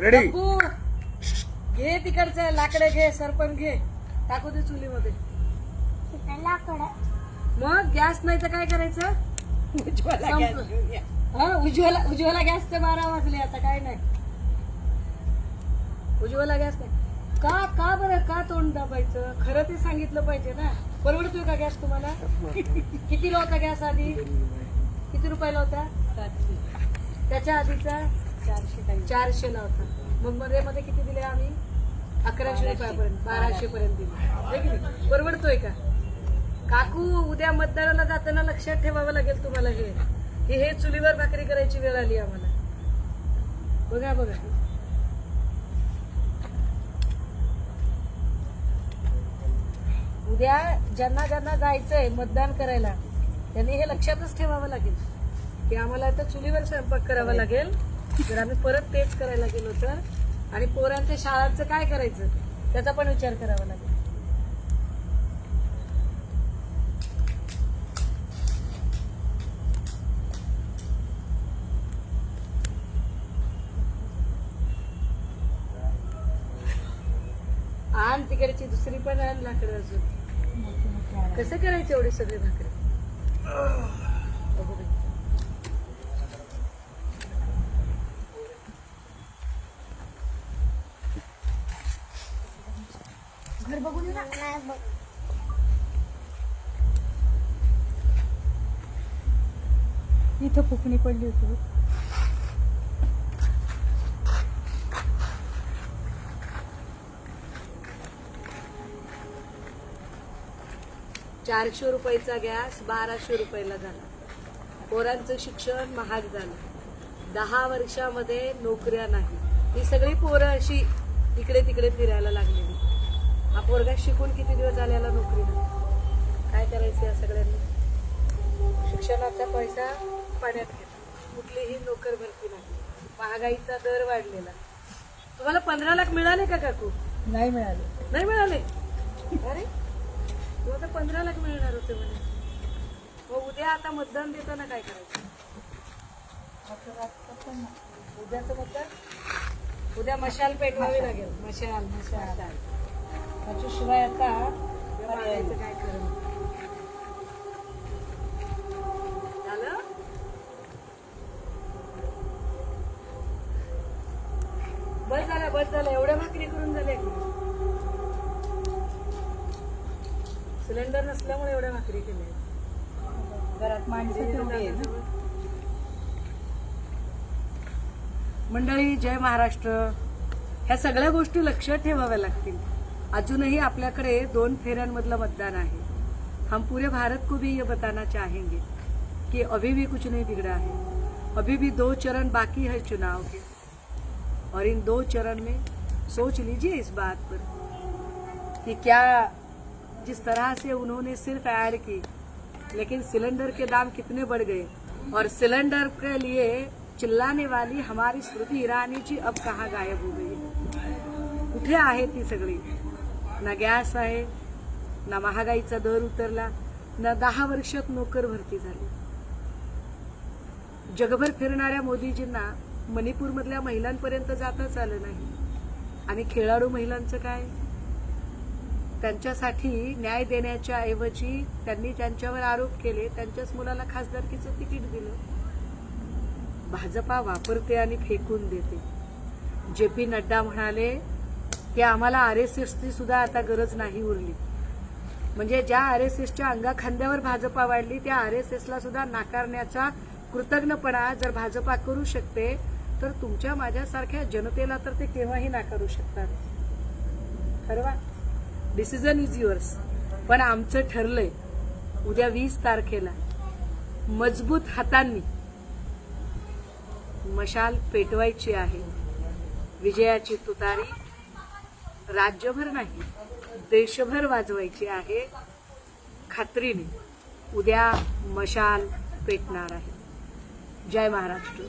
Ready घे तिकडचं लाकडे घे सरपण घे. टाकू दे चुलीमध्ये. मग गॅस नाही तर काय करायचं? संपलं. हा उज्ज्वला उज्ज्वला गॅसचे बारा वाजले आता काय नाही. उज्ज्वला गॅस नाही. का का बरं का तोंड दाबायचं? खरं ते सांगितलं पाहिजे ना. परवडतोय का गॅस तुम्हाला? कितीला होता गॅस आधी? किती रुपयाला होता? त्याच्या आधीचा? चारशे चारशे ला होता मग मध्ये मध्ये किती दिले आम्ही? अकराशे रुपयापर्यंत बाराशे पर्यंत दिले? परवडतोय का? काकू उद्या मतदानाला जाताना लक्षात ठेवावं लागेल तुम्हाला हे. की हे चुलीवर भाकरी करायची वेळ आली आम्हाला. बघा बघा. उद्या ज्यांना ज्यांना जायचंय मतदान करायला त्यांनी हे लक्षातच ठेवावं लागेल. की आम्हाला आता चुलीवर स्वयंपाक करावा लागेल. जर आम्ही परत तेच करायला गेलो तर? आणि पोरांच्या शाळांचं काय करायचं? त्याचा पण विचार करावा लागेल. आण तिकडची दुसरी पण आण लाकडं अजून. कसं करायचं एवढे सगळे भाकरी बघू दे. घर बघून ये ना. इथं फुकणी पडली होती चारशे रुपयाचा गॅस बाराशे रुपयाला झाला. पोरांचं शिक्षण महाग झालं. दहा वर्षामध्ये नोकऱ्या नाही. ही सगळी पोरं अशी इकडे तिकडे फिरायला लागलेली पोरगा शिकून किती दिवस झाल्याला नोकरी काय करायचं या सगळ्यांनी? शिक्षणाचा पैसा पाण्यात गेला. कुठलीही नोकर भरती नाही. महागाईचा दर वाढलेला. तुम्हाला पंधरा लाख मिळाले का काकू? नाही मिळाले. नाही मिळाले? अरे तू आता पंधरा लाख मिळणार होते म्हणे. मग उद्या आता मतदान देताना काय करायचं? उद्याचं मतदान? उद्या मशाल पेटवावी लागेल. मशाल. मशाल. त्याच्याशिवाय आता काय नाही. झालं? बस झालं बस झालं. एवढ्या भाकरी करून झाल्या की. सिलेंडर नसल्यामुळे एवढ्या भाकरी केल्या. घरात माणसं तेवढी आहे ना? मंडळी जय महाराष्ट्र. ह्या सगळ्या गोष्टी लक्षात ठेवाव्या लागतील. अजूनही आपल्याकडे दोन फेऱ्यांमधलं मतदान आहे. हम पूरे भारत को भी ये बताना चाहेंगे कि अभी भी कुछ नहीं बिगड़ा है. अभी भी दो चरण बाकी है चुनाव के. और इन दो चरण में सोच लीजिए इस बात पर कि क्या जिस तरह से उन्होंने सिर्फ़ ऐड की, लेकिन सिलेंडर के दाम कितने बढ़ गए. और सिलेंडर के लिए चिल्लाने वाली हमारी स्मृति ईरानी जी अब कहाँ गायब हो गई? कुठे आहे ती सगळी ना गॅस आहे ना महागाईचा दर उतरला ना दहा वर्षात नोकर भरती झाली. जगभर फिरणाऱ्या मोदीजींना मणिपूरमधल्या महिलांपर्यंत जाताच आलं नाही. आणि खेळाडू महिलांचं काय? त्यांच्यासाठी न्याय देण्याच्या ऐवजी त्यांनी ज्यांच्यावर आरोप केले त्यांच्याच मुलाला खासदारकीचं तिकीट दिलं. भाजपा वापरते आणि फेकून देते. जे पी नड्डा म्हणाले की आम्हाला आर एस एसची सुद्धा आता गरज नाही उरली. म्हणजे ज्या आर एस एसच्या अंगाखांद्यावर भाजपा वाढली त्या आर एस एसला सुद्धा नाकारण्याचा कृतज्ञपणा जर भाजपा करू शकते तर तुमच्या माझ्यासारख्या जनतेला तर ते केव्हाही नाकारू शकतात. ठरवा डिसिजन इज युअर्स पण आमचं ठरलंय उद्या वीस तारखेला मजबूत हातांनी मशाल पेटवायची आहे. विजयाची तुतारी राज्यभर नाही देशभर वाजवायची आहे. खात्रीने उद्या मशाल पेटणार आहे. जय महाराष्ट्र.